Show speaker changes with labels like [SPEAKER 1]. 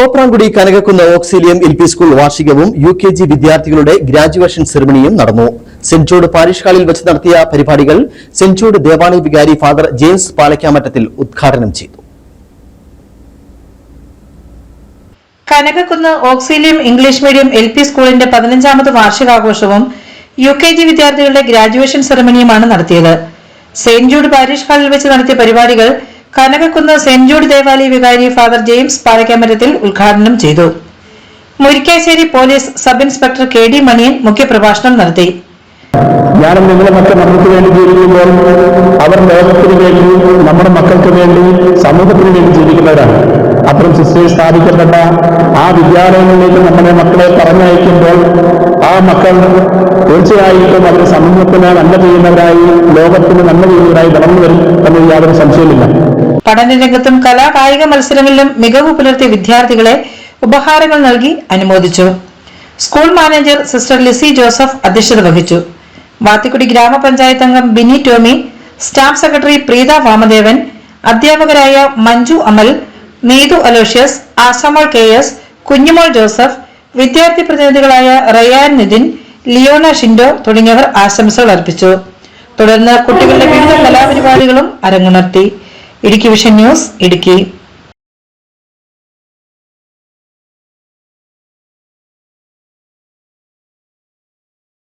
[SPEAKER 1] Thopramkudy Kanakakkunnu Auxilium L P school വാർഷികവും U K G വിദ്യാർത്ഥികളുടെ graduation സെറമണിയും നടന്നു. Saint ജോർഡ് parish ഹാളിൽ വെച്ച് നടത്തിയ പരിപാടികൾ സെന്റ് ജോർഡ് ദേവാലയ വികാരി ഫാദർ ജെയിംസ് പാലക്കാമറ്റത്തിൽ ഉദ്ഘാടനം ചെയ്തു.
[SPEAKER 2] Kanakakkunnu Auxilium English medium L P സ്കൂളിന്റെ പതിനഞ്ചാമത് വാർഷികാഘോഷവും യു കെ ജി വിദ്യാർത്ഥികളുടെ ഗ്രാജുവേഷൻ സെറമണിയുമാണ് നടത്തിയത്. സെന്റ് ജൂഡ് പാരിഷ് ഹാളിൽ വെച്ച് നടത്തിയ പരിപാടികൾ കനകക്കുന്ന് സെന്റ് ജൂഡ് ദേവാലയ വികാരി ഫാദർ ജെയിംസ് പാലക്കാമരത്തിൽ ഉദ്ഘാടനം ചെയ്തു. Murickassery police sub inspector K D Maniyan മുഖ്യപ്രഭാഷണം നടത്തി.
[SPEAKER 3] ഞാനും നിങ്ങളുമൊക്കെ നമുക്ക് വേണ്ടി ജീവിക്കുമ്പോൾ അവർ ലോകത്തിന് വേണ്ടി നമ്മുടെ മക്കൾക്ക് വേണ്ടി സമൂഹത്തിന് വേണ്ടി ജീവിക്കുന്നവരാണ്. അത്തരം സിസ്റ്റേഴ്സ് സ്ഥാപിക്കപ്പെട്ട ആ വിദ്യാലയങ്ങളിലേക്ക് നമ്മുടെ മക്കളെ പറഞ്ഞയക്കുമ്പോൾ ആ മക്കൾ തീർച്ചയായിട്ടും അവർ സമൂഹത്തിന് നന്മ ചെയ്യുന്നവരായി ലോകത്തിന് നന്മ ചെയ്യുന്നവരായി വളർന്നു വരും എന്നതിൽ യാതൊരു സംശയമില്ല
[SPEAKER 2] പഠനരംഗത്തും കലാ കായിക മത്സരങ്ങളിലും മികവ് പുലർത്തിയ വിദ്യാർത്ഥികളെ ഉപഹാരങ്ങൾ നൽകി അനുമോദിച്ചു. School manager sister Lissy Joseph അധ്യക്ഷത വഹിച്ചു. വാത്തിക്കുടി ഗ്രാമപഞ്ചായത്ത് അംഗം ബിനി ടോമി സ്റ്റാഫ് സെക്രട്ടറി പ്രീത വാമദേവൻ അധ്യാപകരായ Manju Amal Neethu Aloysius Ashamol K S Kunjumol Joseph വിദ്യാർത്ഥി പ്രതിനിധികളായ റയാൻ നിതിൻ ലിയോണ ഷിൻഡോ തുടങ്ങിയവർ ആശംസകൾ അർപ്പിച്ചു. തുടർന്ന് കുട്ടികളുടെ വിവിധ കലാപരിപാടികളും അരങ്ങുണർത്തി. Idukki vision news Idukki.